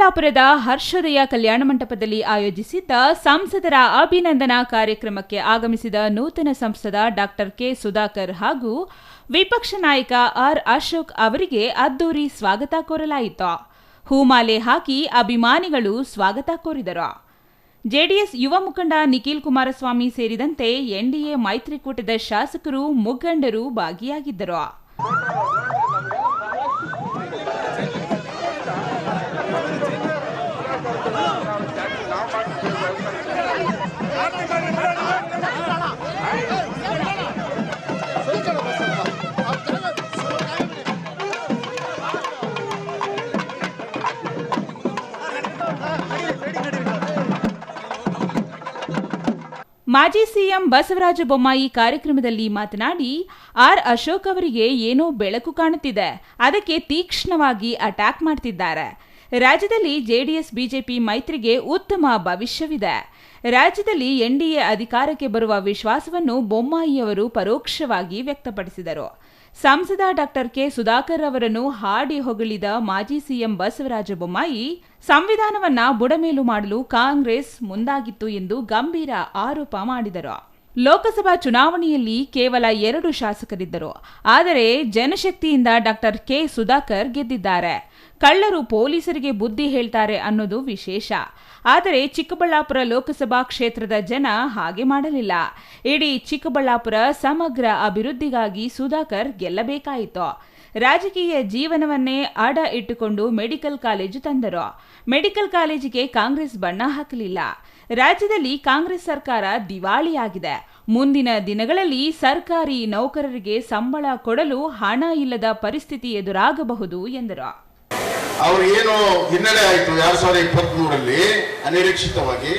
ಚಿಕ್ಕಬಳ್ಳಾಪುರದ ಹರ್ಷೋದಯ ಕಲ್ಯಾಣ ಮಂಟಪದಲ್ಲಿ ಆಯೋಜಿಸಿದ್ದ ಸಂಸದರ ಅಭಿನಂದನಾ ಕಾರ್ಯಕ್ರಮಕ್ಕೆ ಆಗಮಿಸಿದ ನೂತನ ಸಂಸದ ಡಾಕ್ಟರ್ ಕೆ ಸುಧಾಕರ್ ಹಾಗೂ ವಿಪಕ್ಷ ನಾಯಕ ಆರ್ ಅಶೋಕ್ ಅವರಿಗೆ ಅದ್ದೂರಿ ಸ್ವಾಗತ ಕೋರಲಾಯಿತು. ಹೂಮಾಲೆ ಹಾಕಿ ಅಭಿಮಾನಿಗಳು ಸ್ವಾಗತ ಕೋರಿದರು. ಜೆಡಿಎಸ್ ಯುವ ಮುಖಂಡ ನಿಖಿಲ್ ಕುಮಾರಸ್ವಾಮಿ ಸೇರಿದಂತೆ ಎನ್ಡಿಎ ಮೈತ್ರಿಕೂಟದ ಶಾಸಕರು ಮುಖಂಡರು ಭಾಗಿಯಾಗಿದ್ದರು. ಮಾಜಿ ಸಿಎಂ ಬಸವರಾಜ ಬೊಮ್ಮಾಯಿ ಕಾರ್ಯಕ್ರಮದಲ್ಲಿ ಮಾತನಾಡಿ, ಆರ್ ಅಶೋಕ್ ಅವರಿಗೆ ಏನೋ ಬೆಳಕು ಕಾಣುತ್ತಿದೆ. ಅದಕ್ಕೆ ತೀಕ್ಷ್ಣವಾಗಿ ಅಟ್ಯಾಕ್ ಮಾಡ್ತಿದ್ದಾರೆ. ರಾಜ್ಯದಲ್ಲಿ ಜೆಡಿಎಸ್, ಬಿಜೆಪಿ ಮೈತ್ರಿಗೆ ಉತ್ತಮ ಭವಿಷ್ಯವಿದೆ. ರಾಜ್ಯದಲ್ಲಿ ಎನ್ಡಿಎ ಅಧಿಕಾರಕ್ಕೆ ಬರುವ ವಿಶ್ವಾಸವನ್ನು ಬೊಮ್ಮಾಯಿಯವರು ಪರೋಕ್ಷವಾಗಿ ವ್ಯಕ್ತಪಡಿಸಿದರು. ಸಂಸದ ಡಾಕ್ಟರ್ ಕೆ. ಸುಧಾಕರ್ ಅವರನ್ನು ಹಾಡಿ ಹೊಗಳಿದ ಮಾಜಿ ಸಿಎಂ ಬಸವರಾಜ ಬೊಮ್ಮಾಯಿ, ಸಂವಿಧಾನವನ್ನ ಬುಡಮೇಲು ಮಾಡಲು ಕಾಂಗ್ರೆಸ್ ಮುಂದಾಗಿತ್ತು ಎಂದು ಗಂಭೀರ ಆರೋಪ ಮಾಡಿದರು. ಲೋಕಸಭಾ ಚುನಾವಣೆಯಲ್ಲಿ ಕೇವಲ ಎರಡು ಶಾಸಕರಿದ್ದರು. ಆದರೆ ಜನಶಕ್ತಿಯಿಂದ ಡಾಕ್ಟರ್ ಕೆ. ಸುಧಾಕರ್ ಗೆದ್ದಿದ್ದಾರೆ. ಕಳ್ಳರು ಪೊಲೀಸರಿಗೆ ಬುದ್ಧಿ ಹೇಳ್ತಾರೆ ಅನ್ನೋದು ವಿಶೇಷ. ಆದರೆ ಚಿಕ್ಕಬಳ್ಳಾಪುರ ಲೋಕಸಭಾ ಕ್ಷೇತ್ರದ ಜನ ಹಾಗೆ ಮಾಡಲಿಲ್ಲ. ಇಡೀ ಚಿಕ್ಕಬಳ್ಳಾಪುರ ಸಮಗ್ರ ಅಭಿವೃದ್ಧಿಗಾಗಿ ಸುಧಾಕರ್ ಗೆಲ್ಲಬೇಕಾಯಿತು. ರಾಜಕೀಯ ಜೀವನವನ್ನೇ ಅಡ ಇಟ್ಟುಕೊಂಡು ಮೆಡಿಕಲ್ ಕಾಲೇಜು ತಂದರು. ಮೆಡಿಕಲ್ ಕಾಲೇಜಿಗೆ ಕಾಂಗ್ರೆಸ್ ಬಣ್ಣ ಹಾಕಲಿಲ್ಲ. ರಾಜ್ಯದಲ್ಲಿ ಕಾಂಗ್ರೆಸ್ ಸರ್ಕಾರ ದಿವಾಳಿಯಾಗಿದೆ. ಮುಂದಿನ ದಿನಗಳಲ್ಲಿ ಸರ್ಕಾರಿ ನೌಕರರಿಗೆ ಸಂಬಳ ಕೊಡಲು ಹಣ ಇಲ್ಲದ ಪರಿಸ್ಥಿತಿ ಎದುರಾಗಬಹುದು ಎಂದರು. ಅವ್ರು ಏನು ಹಿನ್ನಡೆ ಆಯಿತು, ಎರಡು ಸಾವಿರದ ಇಪ್ಪತ್ತ್ ಮೂರಲ್ಲಿ ಅನಿರೀಕ್ಷಿತವಾಗಿ.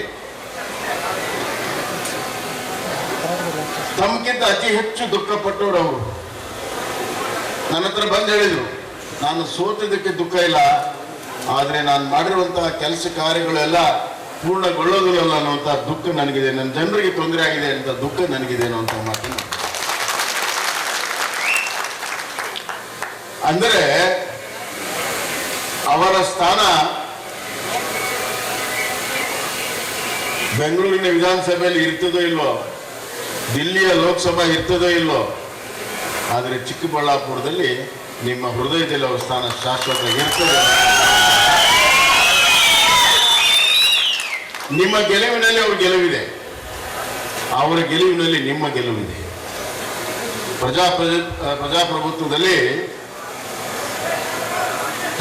ತಮಗಿಂತ ಅತಿ ಹೆಚ್ಚು ದುಃಖಪಟ್ಟವರು ಅವರು. ನನ್ನ ಹತ್ರ ಬಂದು ಹೇಳಿದರು, ನಾನು ಸೋತಿದ್ದಕ್ಕೆ ದುಃಖ ಇಲ್ಲ, ಆದರೆ ನಾನು ಮಾಡಿರುವಂತಹ ಕೆಲಸ ಕಾರ್ಯಗಳೆಲ್ಲ ಪೂರ್ಣಗೊಳ್ಳೋದಿಲ್ಲ ಅನ್ನುವಂಥ ದುಃಖ ನನಗಿದೆ. ನನ್ನ ಜನರಿಗೆ ತೊಂದರೆ ಆಗಿದೆ ಅಂತ ದುಃಖ ನನಗಿದೆ ಅನ್ನುವಂಥ ಮಾತನ್ನು. ಅಂದರೆ ಅವರ ಸ್ಥಾನ ಬೆಂಗಳೂರಿನ ವಿಧಾನಸಭೆಯಲ್ಲಿ ಇರ್ತದೋ ಇಲ್ವೋ, ದಿಲ್ಲಿಯ ಲೋಕಸಭಾ ಇರ್ತದೋ ಇಲ್ವೋ, ಆದರೆ ಚಿಕ್ಕಬಳ್ಳಾಪುರದಲ್ಲಿ ನಿಮ್ಮ ಹೃದಯದಲ್ಲಿ ಅವರ ಸ್ಥಾನ ಶಾಶ್ವತ ಇರ್ತದೆ ನಿಮ್ಮ ಗೆಲುವಿನಲ್ಲಿ ಅವ್ರ ಗೆಲುವಿದೆ. ಅವರ ಗೆಲುವಿನಲ್ಲಿ ನಿಮ್ಮ ಗೆಲುವಿದೆ. ಪ್ರಜಾಪ್ರಜ, ಪ್ರಜಾಪ್ರಭುತ್ವದಲ್ಲಿ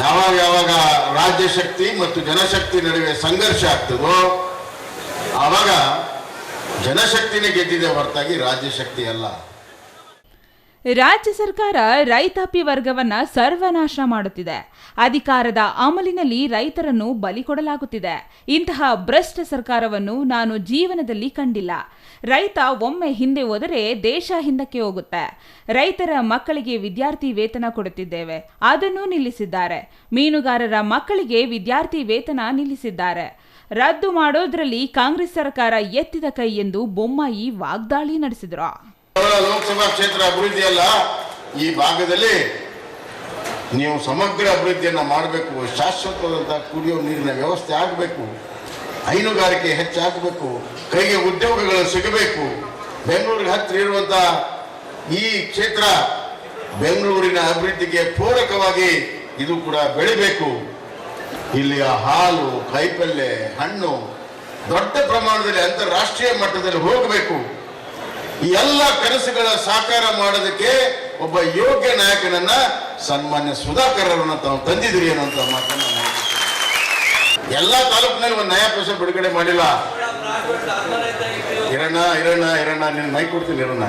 ಯಾವಾಗ ಯಾವಾಗ ರಾಜ್ಯ ಶಕ್ತಿ ಮತ್ತು ಜನಶಕ್ತಿ ನಡುವೆ ಸಂಘರ್ಷ ಆಗ್ತದೋ, ಆವಾಗ ಜನಶಕ್ತಿನೇ ಗೆದ್ದಿದೆ ಹೊರತಾಗಿ ರಾಜ್ಯ ಶಕ್ತಿ ಅಲ್ಲ. ರಾಜ್ಯ ಸರ್ಕಾರ ರೈತಾಪಿ ವರ್ಗವನ್ನ ಸರ್ವನಾಶ ಮಾಡುತ್ತಿದೆ. ಅಧಿಕಾರದ ಅಮಲಿನಲ್ಲಿ ರೈತರನ್ನು ಬಲಿ ಕೊಡಲಾಗುತ್ತಿದೆ. ಇಂತಹ ಭ್ರಷ್ಟ ಸರ್ಕಾರವನ್ನು ನಾನು ಜೀವನದಲ್ಲಿ ಕಂಡಿಲ್ಲ. ರೈತ ಒಮ್ಮೆ ಹಿಂದೆ ಹೋದರೆ ದೇಶ ಹಿಂದಕ್ಕೆ ಹೋಗುತ್ತೆ. ರೈತರ ಮಕ್ಕಳಿಗೆ ವಿದ್ಯಾರ್ಥಿ ವೇತನ ಕೊಡುತ್ತಿದ್ದೇವೆ. ಅದನ್ನು ನಿಲ್ಲಿಸಿದ್ದಾರೆ. ಮೀನುಗಾರರ ಮಕ್ಕಳಿಗೆ ವಿದ್ಯಾರ್ಥಿ ವೇತನ ನಿಲ್ಲಿಸಿದ್ದಾರೆ. ರದ್ದು ಮಾಡೋದ್ರಲ್ಲಿ ಕಾಂಗ್ರೆಸ್ ಸರ್ಕಾರ ಎತ್ತಿದ ಕೈ ಎಂದು ಬೊಮ್ಮಾಯಿ ವಾಗ್ದಾಳಿ ನಡೆಸಿದರು. ಲೋಕಸಭಾ ಕ್ಷೇತ್ರ ಅಭಿವೃದ್ಧಿ ಅಲ್ಲ, ಈ ಭಾಗದಲ್ಲಿ ನೀವು ಸಮಗ್ರ ಅಭಿವೃದ್ಧಿಯನ್ನು ಮಾಡಬೇಕು, ಶಾಶ್ವತವಾದಂತಹ ಕುಡಿಯುವ ನೀರಿನ ವ್ಯವಸ್ಥೆ ಆಗಬೇಕು, ಹೈನುಗಾರಿಕೆ ಹೆಚ್ಚಾಗಬೇಕು, ಕೈಗೆ ಉದ್ಯೋಗಗಳು ಸಿಗಬೇಕು. ಬೆಂಗಳೂರಿಗೆ ಹತ್ತಿರ ಇರುವಂತ ಈ ಕ್ಷೇತ್ರ ಬೆಂಗಳೂರಿನ ಅಭಿವೃದ್ಧಿಗೆ ಪೂರಕವಾಗಿ ಇದು ಕೂಡ ಬೆಳಿಬೇಕು. ಇಲ್ಲಿಯ ಹಾಲು ಕಾಯಿಪಲ್ಯ ಹಣ್ಣು ದೊಡ್ಡ ಪ್ರಮಾಣದಲ್ಲಿ ಅಂತಾರಾಷ್ಟ್ರೀಯ ಮಟ್ಟದಲ್ಲಿ ಹೋಗಬೇಕು. ಈ ಎಲ್ಲ ಕನಸುಗಳ ಸಾಕಾರ ಮಾಡೋದಕ್ಕೆ ಒಬ್ಬ ಯೋಗ್ಯ ನಾಯಕನನ್ನ ಸನ್ಮಾನ್ಯ ಸುಧಾಕರ್ ಅವರನ್ನ ತಾವು ತಂದಿದ್ರಿ ಅನ್ನೋಂತ ಮಾತನ್ನ ಎಲ್ಲ ತಾಲೂಕಿನಲ್ಲಿ ಒಂದು ನ್ಯಾಯ ಬಿಡುಗಡೆ ಮಾಡಿಲ್ಲ. ಇರಣ್ಣ ಇರಣ್ಣ ಇರಣ್ಣ ನಿನ್ನ ಮೈ ಕೊಡ್ತೀನಿ, ಇರಣ್ಣ.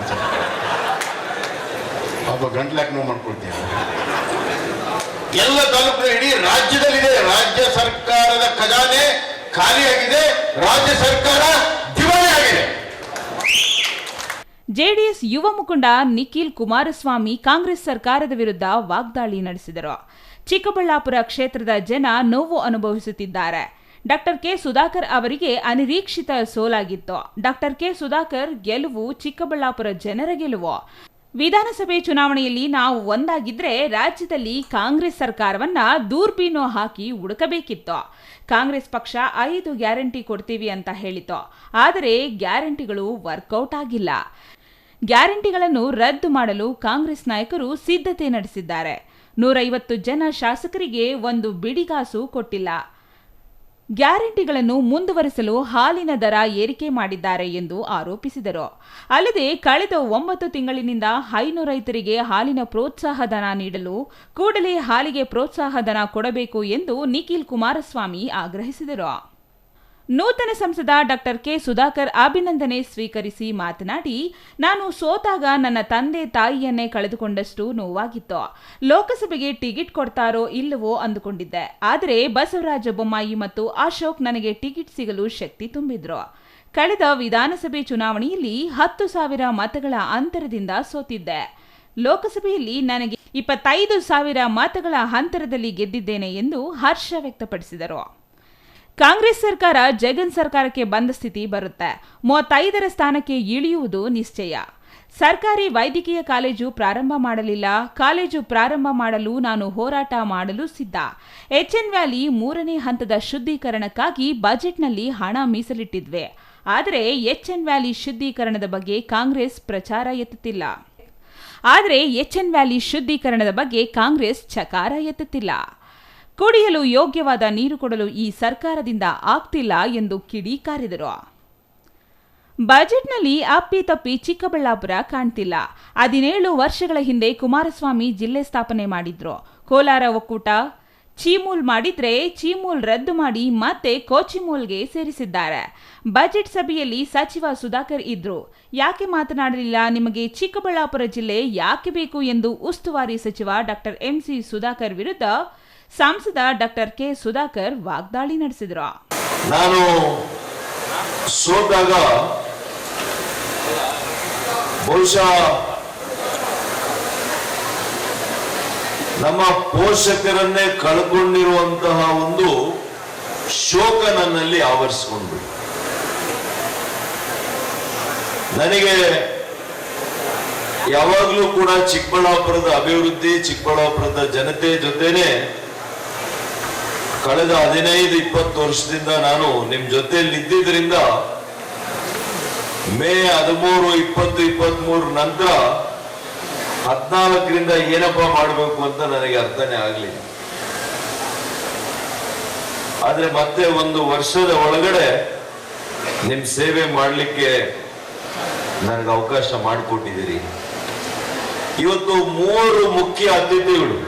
ಒಬ್ಬ ಗಂಟ್ಲಾಕ್ ನೋವು ಮಾಡ್ಕೊಳ್ತೀನಿ ಎಲ್ಲ ತಾಲೂಕಿನ ಇಡೀ ರಾಜ್ಯದಲ್ಲಿದೆ. ರಾಜ್ಯ ಸರ್ಕಾರದ ಖಜಾನೆ ಖಾಲಿಯಾಗಿದೆ. ರಾಜ್ಯ ಸರ್ಕಾರ ಜೆಡಿಎಸ್ ಯುವ ಮುಖಂಡ ನಿಖಿಲ್ ಕುಮಾರಸ್ವಾಮಿ ಕಾಂಗ್ರೆಸ್ ಸರ್ಕಾರದ ವಿರುದ್ಧ ವಾಗ್ದಾಳಿ ನಡೆಸಿದರು. ಚಿಕ್ಕಬಳ್ಳಾಪುರ ಕ್ಷೇತ್ರದ ಜನ ನೋವು ಅನುಭವಿಸುತ್ತಿದ್ದಾರೆ. ಡಾಕ್ಟರ್ ಕೆ ಸುಧಾಕರ್ ಅವರಿಗೆ ಅನಿರೀಕ್ಷಿತ ಸೋಲಾಗಿತ್ತು. ಡಾಕ್ಟರ್ ಕೆ ಸುಧಾಕರ್, ಗೆಲುವು ಚಿಕ್ಕಬಳ್ಳಾಪುರ ಜನರ ಗೆಲುವು. ವಿಧಾನಸಭೆ ಚುನಾವಣೆಯಲ್ಲಿ ನಾವು ಒಂದಾಗಿದ್ರೆ ರಾಜ್ಯದಲ್ಲಿ ಕಾಂಗ್ರೆಸ್ ಸರ್ಕಾರವನ್ನ ದೂರ್ಬೀನು ಹಾಕಿ ಹುಡುಕಬೇಕಿತ್ತು. ಕಾಂಗ್ರೆಸ್ ಪಕ್ಷ ಐದು ಗ್ಯಾರಂಟಿ ಕೊಡ್ತೀವಿ ಅಂತ ಹೇಳಿತು ಆದರೆ ಗ್ಯಾರಂಟಿಗಳು ವರ್ಕೌಟ್ ಆಗಿಲ್ಲ. ಗ್ಯಾರಂಟಿಗಳನ್ನು ರದ್ದು ಮಾಡಲು ಕಾಂಗ್ರೆಸ್ ನಾಯಕರು ಸಿದ್ಧತೆ ನಡೆಸಿದ್ದಾರೆ. ನೂರೈವತ್ತು ಜನ ಶಾಸಕರಿಗೆ ಒಂದು ಬಿಡಿಗಾಸು ಕೊಟ್ಟಿಲ್ಲ. ಗ್ಯಾರಂಟಿಗಳನ್ನು ಮುಂದುವರೆಸಲು ಹಾಲಿನ ದರ ಏರಿಕೆ ಮಾಡಿದ್ದಾರೆ ಎಂದು ಆರೋಪಿಸಿದರು. ಅಲ್ಲದೆ ಕಳೆದ ಒಂಬತ್ತು ತಿಂಗಳಿನಿಂದ ಹೈನು ರೈತರಿಗೆ ಹಾಲಿನ ಪ್ರೋತ್ಸಾಹ ಧನ ನೀಡಲು ಕೂಡಲೇ ಹಾಲಿಗೆ ಪ್ರೋತ್ಸಾಹ ಧನ ಕೊಡಬೇಕು ಎಂದು ನಿಖಿಲ್ ಕುಮಾರಸ್ವಾಮಿ ಆಗ್ರಹಿಸಿದರು. ನೂತನ ಸಂಸದ ಡಾಕ್ಟರ್ ಕೆ ಸುಧಾಕರ್ ಅಭಿನಂದನೆ ಸ್ವೀಕರಿಸಿ ಮಾತನಾಡಿ, ನಾನು ಸೋತಾಗ ನನ್ನ ತಂದೆ ತಾಯಿಯನ್ನೇ ಕಳೆದುಕೊಂಡಷ್ಟು ನೋವಾಗಿತ್ತು. ಲೋಕಸಭೆಗೆ ಟಿಕೆಟ್ ಕೊಡ್ತಾರೋ ಇಲ್ಲವೋ ಅಂದುಕೊಂಡಿದ್ದೆ. ಆದರೆ ಬಸವರಾಜ ಬೊಮ್ಮಾಯಿ ಮತ್ತು ಅಶೋಕ್ ನನಗೆ ಟಿಕೆಟ್ ಸಿಗಲು ಶಕ್ತಿ ತುಂಬಿದ್ರು. ಕಳೆದ ವಿಧಾನಸಭೆ ಚುನಾವಣೆಯಲ್ಲಿ ಹತ್ತು ಸಾವಿರ ಮತಗಳ ಅಂತರದಿಂದ ಸೋತಿದ್ದೆ. ಲೋಕಸಭೆಯಲ್ಲಿ ನನಗೆ ಇಪ್ಪತ್ತೈದು ಸಾವಿರ ಮತಗಳ ಅಂತರದಲ್ಲಿ ಗೆದ್ದಿದ್ದೇನೆ ಎಂದು ಹರ್ಷ ವ್ಯಕ್ತಪಡಿಸಿದರು. ಕಾಂಗ್ರೆಸ್ ಸರ್ಕಾರ ಜಗನ್ ಸರ್ಕಾರಕ್ಕೆ ಬಂದ ಸ್ಥಿತಿ ಬರುತ್ತೆ. ಮೂವತ್ತೈದರ ಸ್ಥಾನಕ್ಕೆ ಇಳಿಯುವುದು ನಿಶ್ಚಯ. ಸರ್ಕಾರಿ ವೈದ್ಯಕೀಯ ಕಾಲೇಜು ಪ್ರಾರಂಭ ಮಾಡಲಿಲ್ಲ. ಕಾಲೇಜು ಪ್ರಾರಂಭ ಮಾಡಲು ನಾನು ಹೋರಾಟ ಮಾಡಲು ಸಿದ್ಧ. ಎಚ್ಎನ್ ವ್ಯಾಲಿ ಮೂರನೇ ಹಂತದ ಶುದ್ಧೀಕರಣಕ್ಕಾಗಿ ಬಜೆಟ್ನಲ್ಲಿ ಹಣ ಮೀಸಲಿಟ್ಟಿದ್ವೆ. ಆದರೆ ಎಚ್ಎನ್ ವ್ಯಾಲಿ ಶುದ್ಧೀಕರಣದ ಬಗ್ಗೆ ಕಾಂಗ್ರೆಸ್ ಪ್ರಚಾರ ಎತ್ತುತ್ತಿಲ್ಲ. ಆದರೆ ಎಚ್ಎನ್ ವ್ಯಾಲಿ ಶುದ್ಧೀಕರಣದ ಬಗ್ಗೆ ಕಾಂಗ್ರೆಸ್ ಚಕಾರ ಎತ್ತುತ್ತಿಲ್ಲ. ಕುಡಿಯಲು ಯೋಗ್ಯವಾದ ನೀರು ಕೊಡಲು ಈ ಸರ್ಕಾರದಿಂದ ಆಗ್ತಿಲ್ಲ ಎಂದು ಕಿಡಿಕಾರಿದರು. ಬಜೆಟ್ನಲ್ಲಿ ಅಪ್ಪಿತಪ್ಪಿ ಚಿಕ್ಕಬಳ್ಳಾಪುರ ಕಾಣ್ತಿಲ್ಲ. ಹದಿನೇಳು ವರ್ಷಗಳ ಹಿಂದೆ ಕುಮಾರಸ್ವಾಮಿ ಜಿಲ್ಲೆ ಸ್ಥಾಪನೆ ಮಾಡಿದ್ರು. ಕೋಲಾರ ಒಕ್ಕೂಟ ಚೀಮೂಲ್ ಮಾಡಿದ್ರೆ ಚೀಮೂಲ್ ರದ್ದು ಮಾಡಿ ಮತ್ತೆ ಕೋಚಿಮೂಲ್ಗೆ ಸೇರಿಸಿದ್ದಾರೆ. ಬಜೆಟ್ ಸಭೆಯಲ್ಲಿ ಸಚಿವ ಸುಧಾಕರ್ ಇದ್ರು. ಯಾಕೆ ಮಾತನಾಡಲಿಲ್ಲ? ನಿಮಗೆ ಚಿಕ್ಕಬಳ್ಳಾಪುರ ಜಿಲ್ಲೆ ಯಾಕೆ ಬೇಕು ಎಂದು ಉಸ್ತುವಾರಿ ಸಚಿವ ಡಾಕ್ಟರ್ ಎಂಸಿ ಸುಧಾಕರ್ ವಿರುದ್ಧ ಸಂಸದ ಡಾಕ್ಟರ್ ಕೆ ಸುಧಾಕರ್ ವಾಗ್ದಾಳಿ ನಡೆಸಿದರು. ನಾನು ಸೋತಾಗ ಬಹುಶಃ ನಮ್ಮ ಪೋಷಕರನ್ನೇ ಕಳ್ಕೊಂಡಿರುವಂತಹ ಒಂದು ಶೋಕ ನನ್ನಲ್ಲಿ ಆವರಿಸಿಕೊಂಡು ನನಗೆ ಯಾವಾಗಲೂ ಕೂಡ ಚಿಕ್ಕಬಳ್ಳಾಪುರದ ಅಭಿವೃದ್ಧಿ, ಚಿಕ್ಕಬಳ್ಳಾಪುರದ ಜನತೆ ಜೊತೆನೆ ಕಳೆದ ಹದಿನೈದು, ಇಪ್ಪತ್ತು ವರ್ಷದಿಂದ ನಾನು ನಿಮ್ ಜೊತೆಯಲ್ಲಿ ಇದ್ದಿದ್ರಿಂದ ಮೇ ಹದಿಮೂರು, ಇಪ್ಪತ್ತು, ಇಪ್ಪತ್ಮೂರು ನಂತರ ಹದಿನಾಲ್ಕರಿಂದ ಏನಪ್ಪ ಮಾಡಬೇಕು ಅಂತ ನನಗೆ ಅರ್ಥನೇ ಆಗ್ಲಿ ಆದ್ರೆ ಮತ್ತೆ ಒಂದು ವರ್ಷದ ಒಳಗಡೆ ನಿಮ್ ಸೇವೆ ಮಾಡಲಿಕ್ಕೆ ನನಗೆ ಅವಕಾಶ ಮಾಡಿಕೊಟ್ಟಿದ್ದೀರಿ. ಇವತ್ತು ಮೂರು ಮುಖ್ಯ ಅತಿಥಿಗಳು.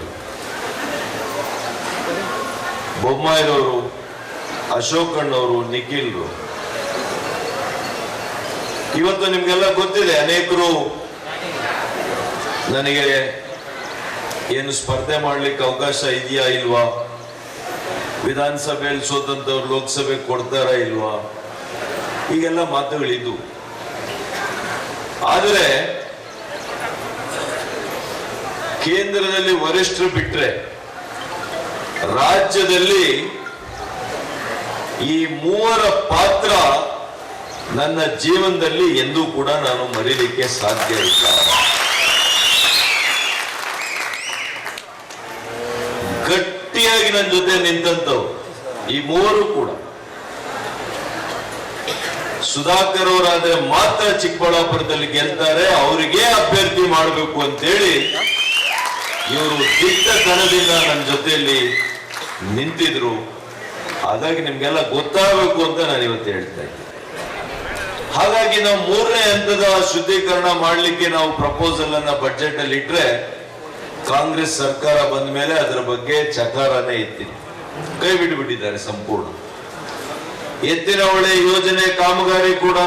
ಬೊಮ್ಮಾಯಿರವರು ಅಶೋಕ್ ಅಣ್ಣವರು ನಿಖಿಲ್ರು. ಇವತ್ತು ನಿಮ್ಗೆಲ್ಲ ಗೊತ್ತಿದೆ, ಅನೇಕರು ನನಗೆ ಏನು ಸ್ಪರ್ಧೆ ಮಾಡ್ಲಿಕ್ಕೆ ಅವಕಾಶ ಇದೆಯಾ ಇಲ್ವಾ? ವಿಧಾನಸಭೆಯಲ್ಲಿ ಸೋತಂತವ್ರು ಲೋಕಸಭೆ ಕೊಡ್ತಾರ ಇಲ್ವಾ? ಈಗೆಲ್ಲ ಮಾತುಗಳಿದ್ದು. ಆದರೆ, ಕೇಂದ್ರದಲ್ಲಿ ವರಿಷ್ಠರು ಬಿಟ್ರೆ ರಾಜ್ಯದಲ್ಲಿ ಈ ಮೂವರ ಪಾತ್ರ ನನ್ನ ಜೀವನದಲ್ಲಿ ಎಂದೂ ಕೂಡ ನಾನು ಮರೀಲಿಕ್ಕೆ ಸಾಧ್ಯ ಇಲ್ಲ. ಗಟ್ಟಿಯಾಗಿ ನನ್ನ ಜೊತೆ ನಿಂತವು ಈ ಮೂವರು ಕೂಡ. ಸುಧಾಕರ್ ಅವರಾದ್ರೆ ಮಾತ್ರ ಚಿಕ್ಕಬಳ್ಳಾಪುರದಲ್ಲಿ ಗೆಲ್ತಾರೆ, ಅವರಿಗೆ ಅಭ್ಯರ್ಥಿ ಮಾಡಬೇಕು ಅಂತೇಳಿ ಇವರು ದಿಟ್ಟತನದಿಂದ ನನ್ನ ಜೊತೆಯಲ್ಲಿ ನಿಂತಿದ್ರು. ಹಾಗಾಗಿ ನಿಮ್ಗೆಲ್ಲ ಗೊತ್ತಾಗಬೇಕು ಅಂತ ನಾನು ಇವತ್ತು ಹೇಳ್ತಾ ಇದ್ದೆ ಹಾಗಾಗಿ ನಾವು ಮೂರನೇ ಹಂತದ ಶುದ್ಧೀಕರಣ ಮಾಡಲಿಕ್ಕೆ ನಾವು ಪ್ರಪೋಸಲ್ ಅನ್ನ ಬಜೆಟ್ ಅಲ್ಲಿ ಇಟ್ರೆ ಕಾಂಗ್ರೆಸ್ ಸರ್ಕಾರ ಬಂದ ಮೇಲೆ ಅದರ ಬಗ್ಗೆ ಚಕಾರನೇ ಎತ್ತಿತ್ತು ಕೈ ಬಿಟ್ಟುಬಿಟ್ಟಿದ್ದಾರೆ ಸಂಪೂರ್ಣ. ಎತ್ತಿನ ಹೊಳೆ ಯೋಜನೆ ಕಾಮಗಾರಿ ಕೂಡ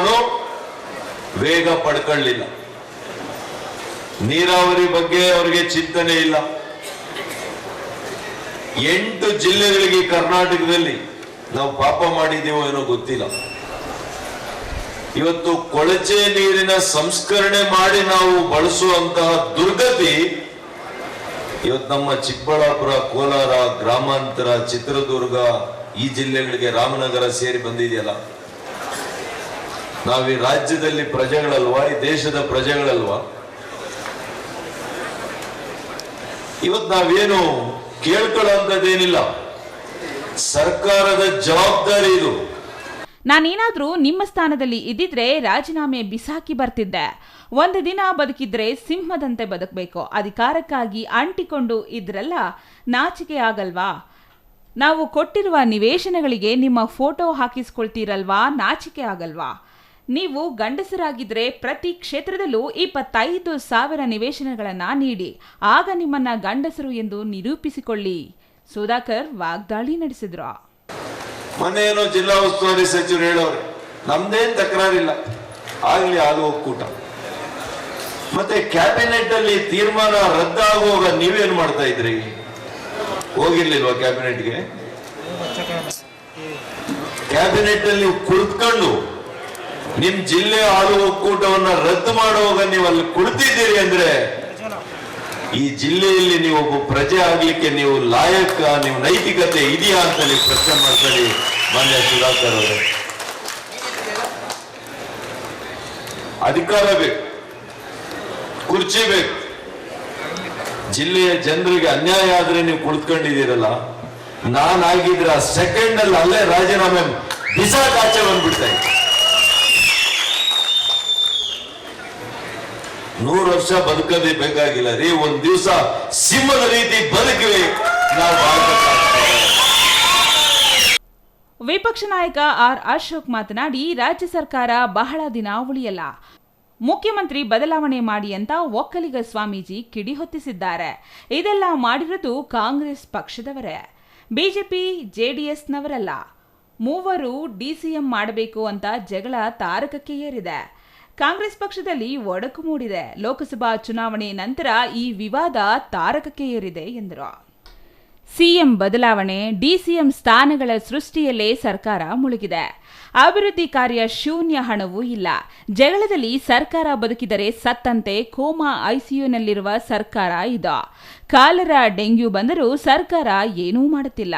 ವೇಗ ಪಡ್ಕೊಳ್ಳಿಲ್ಲ. ನೀರಾವರಿ ಬಗ್ಗೆ ಅವರಿಗೆ ಚಿಂತನೆ ಇಲ್ಲ. ಎಂಟು ಜಿಲ್ಲೆಗಳಿಗೆ ಕರ್ನಾಟಕದಲ್ಲಿ ನಾವು ಪಾಪ ಮಾಡಿದ್ದೇವೋ ಏನೋ ಗೊತ್ತಿಲ್ಲ. ಇವತ್ತು ಕೊಳಚೆ ನೀರಿನ ಸಂಸ್ಕರಣೆ ಮಾಡಿ ನಾವು ಬಳಸುವಂತಹ ದುರ್ಗತಿ ಇವತ್ತು ನಮ್ಮ ಚಿಕ್ಕಬಳ್ಳಾಪುರ, ಕೋಲಾರ ಗ್ರಾಮಾಂತರ, ಚಿತ್ರದುರ್ಗ ಈ ಜಿಲ್ಲೆಗಳಿಗೆ ರಾಮನಗರ ಸೇರಿ ಬಂದಿದೆಯಲ್ಲ. ನಾವೀ ರಾಜ್ಯದಲ್ಲಿ ಪ್ರಜೆಗಳಲ್ವಾ, ಈ ದೇಶದ ಪ್ರಜೆಗಳಲ್ವಾ? ಇವತ್ತು ನಾವೇನು ಕೇಳ್ಕೊಳ್ಳೋದೇನಿಲ್ಲ ಸರ್ಕಾರದ ಜವಾಬ್ದಾರಿ ಇದು. ನಾನೇನಾದ್ರೂ ನಿಮ್ಮ ಸ್ಥಾನದಲ್ಲಿ ಇದ್ದಿದ್ರೆ ರಾಜೀನಾಮೆ ಬಿಸಾಕಿ ಬರ್ತಿದ್ದೆ. ಒಂದು ದಿನ ಬದುಕಿದ್ರೆ ಸಿಂಹದಂತೆ ಬದುಕಬೇಕು. ಅಧಿಕಾರಕ್ಕಾಗಿ ಅಂಟಿಕೊಂಡು ಇದ್ರಲ್ಲ ನಾಚಿಕೆ ಆಗಲ್ವಾ? ನಾವು ಕೊಟ್ಟಿರುವ ನಿವೇಶನಗಳಿಗೆ ನಿಮ್ಮ ಫೋಟೋ ಹಾಕಿಸ್ಕೊಳ್ತೀರಲ್ವಾ? ನಾಚಿಕೆ ಆಗಲ್ವಾ? ನೀವು ಗಂಡಸರಾಗಿದ್ರೆ ಪ್ರತಿ ಕ್ಷೇತ್ರದಲ್ಲೂ ಇಪ್ಪತ್ತೈದು ಸಾವಿರ ನಿವೇಶನಗಳನ್ನು ನೀಡಿ. ಆಗ ನಿಮ್ಮನ್ನ ಗಂಡಸರು ಎಂದು ನಿರೂಪಿಸಿಕೊಳ್ಳಿ. ಸುಧಾಕರ್ ವಾಗ್ದಾಳಿ ನಡೆಸಿದ್ರು. ಮನೆಯನ್ನು ಏನೋ ಜಿಲ್ಲಾ ಉಸ್ತುವಾರಿ ಸಚಿವರು ಹೇಳೋರು ನಮ್ದೇನ್ ತಕರಾರಿಲ್ಲ. ಆಗ್ಲಿ ಆಗ ಒಕ್ಕೂಟ. ಮತ್ತೆ ಕ್ಯಾಬಿನೆಟ್ ಅಲ್ಲಿ ತೀರ್ಮಾನ ರದ್ದಾಗುವಾಗ ನೀವೇನ್ ಮಾಡ್ತಾ ಇದ್ರಿ? ಹೋಗಿರ್ಲಿಲ್ವಾ ಕ್ಯಾಬಿನೆಟ್ಗೆ? ಕ್ಯಾಬಿನೆಟ್ ಅಲ್ಲಿ ನೀವು ಕುಳಿತುಕೊಂಡು ನಿಮ್ ಜಿಲ್ಲೆ ಹಾಲು ಒಕ್ಕೂಟವನ್ನ ರದ್ದು ಮಾಡುವಾಗ ನೀವು ಅಲ್ಲಿ ಕುಳಿತಿದ್ದೀರಿ ಅಂದ್ರೆ ಈ ಜಿಲ್ಲೆಯಲ್ಲಿ ನೀವು ಒಬ್ಬ ಪ್ರಜೆ ಆಗ್ಲಿಕ್ಕೆ ನೀವು ಲಾಯಕ, ನೀವು ನೈತಿಕತೆ ಇದೆಯಾ ಅಂತ ನೀವು ಪ್ರಶ್ನೆ ಮಾಡ್ಕೊಳ್ಳಿ ಮಾನ್ಯ ಸುಧಾಕರ್ ಅವರೇ. ಅಧಿಕಾರ ಬೇಕು, ಕುರ್ಚಿ ಬೇಕು. ಜಿಲ್ಲೆಯ ಜನರಿಗೆ ಅನ್ಯಾಯ ಆದ್ರೆ ನೀವು ಕುಳಿತುಕೊಂಡಿದ್ದೀರಲ್ಲ, ನಾನಾಗಿದ್ರೆ ಆ ಸೆಕೆಂಡ್ ಅಲ್ಲಿ ಅಲ್ಲೇ ರಾಜೀನಾಮೆ ಬಿಸಾಕ್ ಬಂದ್ಬಿಡ್ತಾ ನೂರು ವರ್ಷ ಬದುಕದೇ ಬೇಕಾಗಿಲ್ಲ. ರೀ, ಒಂದ್ ದಿವಸ ಸಿಂಹದ ರೀತಿ ಬದುಕಲಿ ನಾವು. ವಿಪಕ್ಷ ನಾಯಕ ಆರ್ ಅಶೋಕ್ ಮಾತನಾಡಿ, ರಾಜ್ಯ ಸರ್ಕಾರ ಬಹಳ ದಿನ ಉಳಿಯಲ್ಲ. ಮುಖ್ಯಮಂತ್ರಿ ಬದಲಾವಣೆ ಮಾಡಿ ಅಂತ ಒಕ್ಕಲಿಗ ಸ್ವಾಮೀಜಿ ಕಿಡಿ ಹೊತ್ತಿಸಿದ್ದಾರೆ. ಇದೆಲ್ಲ ಮಾಡಿರೋದು ಕಾಂಗ್ರೆಸ್ ಪಕ್ಷದವರೇ. ಬಿಜೆಪಿ, ಜೆಡಿಎಸ್ನವರಲ್ಲ. ಮೂವರು ಡಿಸಿಎಂ ಮಾಡಬೇಕು ಅಂತ ಜಗಳ ತಾರಕಕ್ಕೆ ಏರಿದೆ. ಕಾಂಗ್ರೆಸ್ ಪಕ್ಷದಲ್ಲಿ ಒಡಕು ಮೂಡಿದೆ. ಲೋಕಸಭಾ ಚುನಾವಣೆ ನಂತರ ಈ ವಿವಾದ ತಾರಕಕ್ಕೆ ಏರಿದೆ ಎಂದರು. ಸಿಎಂ ಬದಲಾವಣೆ, ಡಿಸಿಎಂ ಸ್ಥಾನಗಳ ಸೃಷ್ಟಿಯಲ್ಲೇ ಸರ್ಕಾರ ಮುಳುಗಿದೆ. ಅಭಿವೃದ್ಧಿ ಕಾರ್ಯ ಶೂನ್ಯ ಹಣವೂ ಇಲ್ಲ. ಜಗಳದಲ್ಲಿ ಸರ್ಕಾರ ಬದುಕಿದರೆ ಸತ್ತಂತೆ ಕೋಮಾ ಐಸಿಯುನಲ್ಲಿರುವ ಸರ್ಕಾರ ಇದು. ಕಾಲರ ಡೆಂಗ್ಯೂ ಬಂದರೂ ಸರ್ಕಾರ ಏನೂ ಮಾಡುತ್ತಿಲ್ಲ.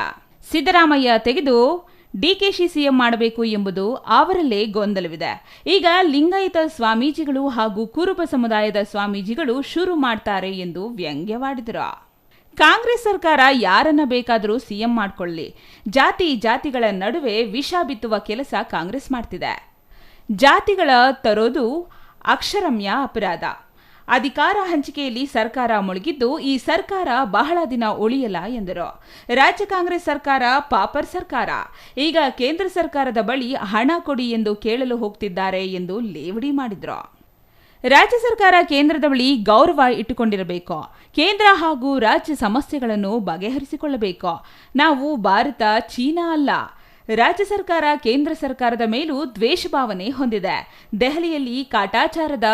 ಸಿದ್ದರಾಮಯ್ಯ ತೆಗೆದು ಡಿಕೆಶಿ ಸಿಎಂ ಮಾಡಬೇಕು ಎಂಬುದು ಅವರಲ್ಲೇ ಗೊಂದಲವಿದೆ. ಈಗ ಲಿಂಗಾಯತ ಸ್ವಾಮೀಜಿಗಳು ಹಾಗೂ ಕುರುಬ ಸಮುದಾಯದ ಸ್ವಾಮೀಜಿಗಳು ಶುರು ಮಾಡ್ತಾರೆ ಎಂದು ವ್ಯಂಗ್ಯವಾಡಿದರು. ಕಾಂಗ್ರೆಸ್ ಸರ್ಕಾರ ಯಾರನ್ನ ಬೇಕಾದರೂ ಸಿಎಂ ಮಾಡಿಕೊಳ್ಳಿ. ಜಾತಿ ಜಾತಿಗಳ ನಡುವೆ ವಿಷ ಬಿತ್ತುವ ಕೆಲಸ ಕಾಂಗ್ರೆಸ್ ಮಾಡ್ತಿದೆ. ಜಾತಿಗಳ ತರೋದು ಅಕ್ಷರಮ್ಯ ಅಪರಾಧ. ಅಧಿಕಾರ ಹಂಚಿಕೆಯಲ್ಲಿ ಸರ್ಕಾರ ಮುಳುಗಿದ್ದು, ಈ ಸರ್ಕಾರ ಬಹಳ ದಿನ ಉಳಿಯಲ್ಲ ಎಂದರು. ರಾಜ್ಯ ಕಾಂಗ್ರೆಸ್ ಸರ್ಕಾರ, ಪಾಪರ್ ಸರ್ಕಾರ. ಈಗ ಕೇಂದ್ರ ಸರ್ಕಾರದ ಬಳಿ ಹಣ ಕೊಡಿ ಎಂದು ಕೇಳಲು ಹೋಗ್ತಿದ್ದಾರೆ ಎಂದು ಲೇವಡಿ ಮಾಡಿದ್ರು. ರಾಜ್ಯ ಸರ್ಕಾರ ಕೇಂದ್ರದ ಬಳಿ ಗೌರವ ಇಟ್ಟುಕೊಂಡಿರಬೇಕು. ಕೇಂದ್ರ ಹಾಗೂ ರಾಜ್ಯ ಸಮಸ್ಯೆಗಳನ್ನು ಬಗೆಹರಿಸಿಕೊಳ್ಳಬೇಕು. ನಾವು ಭಾರತ, ಚೀನಾ ಅಲ್ಲ. ರಾಜ್ಯ ಸರ್ಕಾರ ಕೇಂದ್ರ ಸರ್ಕಾರದ ಮೇಲೂ ದ್ವೇಷ ಭಾವನೆ ಹೊಂದಿದೆ. ದೆಹಲಿಯಲ್ಲಿ ಕಾಟಾಚಾರದ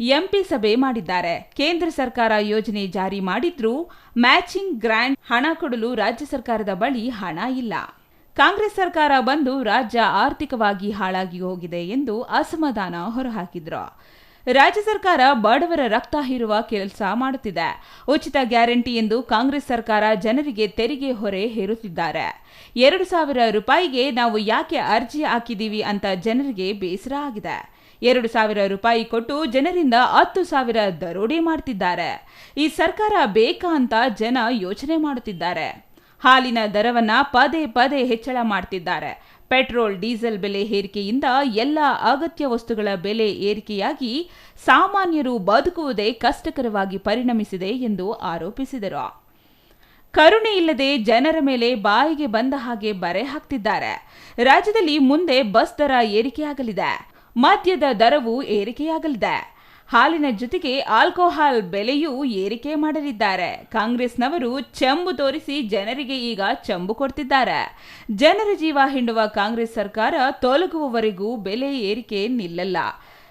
ಎಂಪಿ ಸಭೆ ಮಾಡಿದ್ದಾರೆ. ಕೇಂದ್ರ ಸರ್ಕಾರ ಯೋಜನೆ ಜಾರಿ ಮಾಡಿದ್ರೂ ಮ್ಯಾಚಿಂಗ್ ಗ್ರಾಂಟ್ ಹಣ ಕೊಡಲು ರಾಜ್ಯ ಸರ್ಕಾರದ ಬಳಿ ಹಣ ಇಲ್ಲ. ಕಾಂಗ್ರೆಸ್ ಸರ್ಕಾರ ಬಂದು ರಾಜ್ಯ ಆರ್ಥಿಕವಾಗಿ ಹಾಳಾಗಿ ಹೋಗಿದೆ ಎಂದು ಅಸಮಾಧಾನ ಹೊರಹಾಕಿದ್ರು. ರಾಜ್ಯ ಸರ್ಕಾರ ಬಡವರ ರಕ್ತ ಹೀರುವ ಕೆಲಸ ಮಾಡುತ್ತಿದೆ. ಉಚಿತ ಗ್ಯಾರಂಟಿ ಎಂದು ಕಾಂಗ್ರೆಸ್ ಸರ್ಕಾರ ಜನರಿಗೆ ತೆರಿಗೆ ಹೊರೆ ಹೇರುತ್ತಿದ್ದಾರೆ. ಎರಡು ಸಾವಿರ ರೂಪಾಯಿಗೆ ನಾವು ಯಾಕೆ ಅರ್ಜಿ ಹಾಕಿದೀವಿ ಅಂತ ಜನರಿಗೆ ಬೇಸರ ಆಗಿದೆ. ಎರಡು ಸಾವಿರ ರೂಪಾಯಿ ಕೊಟ್ಟು ಜನರಿಂದ ಹತ್ತು ಸಾವಿರ ದರೋಡೆ ಮಾಡ್ತಿದ್ದಾರೆ. ಈ ಸರ್ಕಾರ ಬೇಕಾ ಅಂತ ಜನ ಯೋಚನೆ ಮಾಡುತ್ತಿದ್ದಾರೆ. ಹಾಲಿನ ದರವನ್ನ ಪದೇ ಪದೇ ಹೆಚ್ಚಳ ಮಾಡ್ತಿದ್ದಾರೆ. ಪೆಟ್ರೋಲ್, ಡೀಸೆಲ್ ಬೆಲೆ ಏರಿಕೆಯಿಂದ ಎಲ್ಲ ಅಗತ್ಯ ವಸ್ತುಗಳ ಬೆಲೆ ಏರಿಕೆಯಾಗಿ ಸಾಮಾನ್ಯರು ಬದುಕುವುದೇ ಕಷ್ಟಕರವಾಗಿ ಪರಿಣಮಿಸಿದೆ ಎಂದು ಆರೋಪಿಸಿದರು. ಕರುಣೆ ಇಲ್ಲದೆ ಜನರ ಮೇಲೆ ಬಾಯಿಗೆ ಬಂದ ಹಾಗೆ ಬರೆ ಹಾಕ್ತಿದ್ದಾರೆ. ರಾಜ್ಯದಲ್ಲಿ ಮುಂದೆ ಬಸ್ ದರ ಏರಿಕೆಯಾಗಲಿದೆ. ಮದ್ಯದ ದರವು ಏರಿಕೆಯಾಗಲಿದೆ. ಹಾಲಿನ ಜೊತೆಗೆ ಆಲ್ಕೋಹಾಲ್ ಬೆಲೆಯೂ ಏರಿಕೆ ಮಾಡಲಿದ್ದಾರೆ. ಕಾಂಗ್ರೆಸ್ನವರು ಚೆಂಬು ತೋರಿಸಿ ಜನರಿಗೆ ಈಗ ಚೆಂಬು ಕೊಡ್ತಿದ್ದಾರೆ. ಜನರ ಜೀವ ಹಿಂಡುವ ಕಾಂಗ್ರೆಸ್ ಸರ್ಕಾರ ತೊಲಗುವವರೆಗೂ ಬೆಲೆ ಏರಿಕೆ ನಿಲ್ಲಲ್ಲ.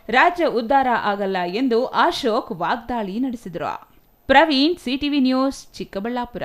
ರಾಜ್ಯ ಉದ್ಧಾರ ಆಗಲ್ಲ ಎಂದು ಅಶೋಕ್ ವಾಗ್ದಾಳಿ ನಡೆಸಿದರು. Praveen, CTV news, Chikkaballapur.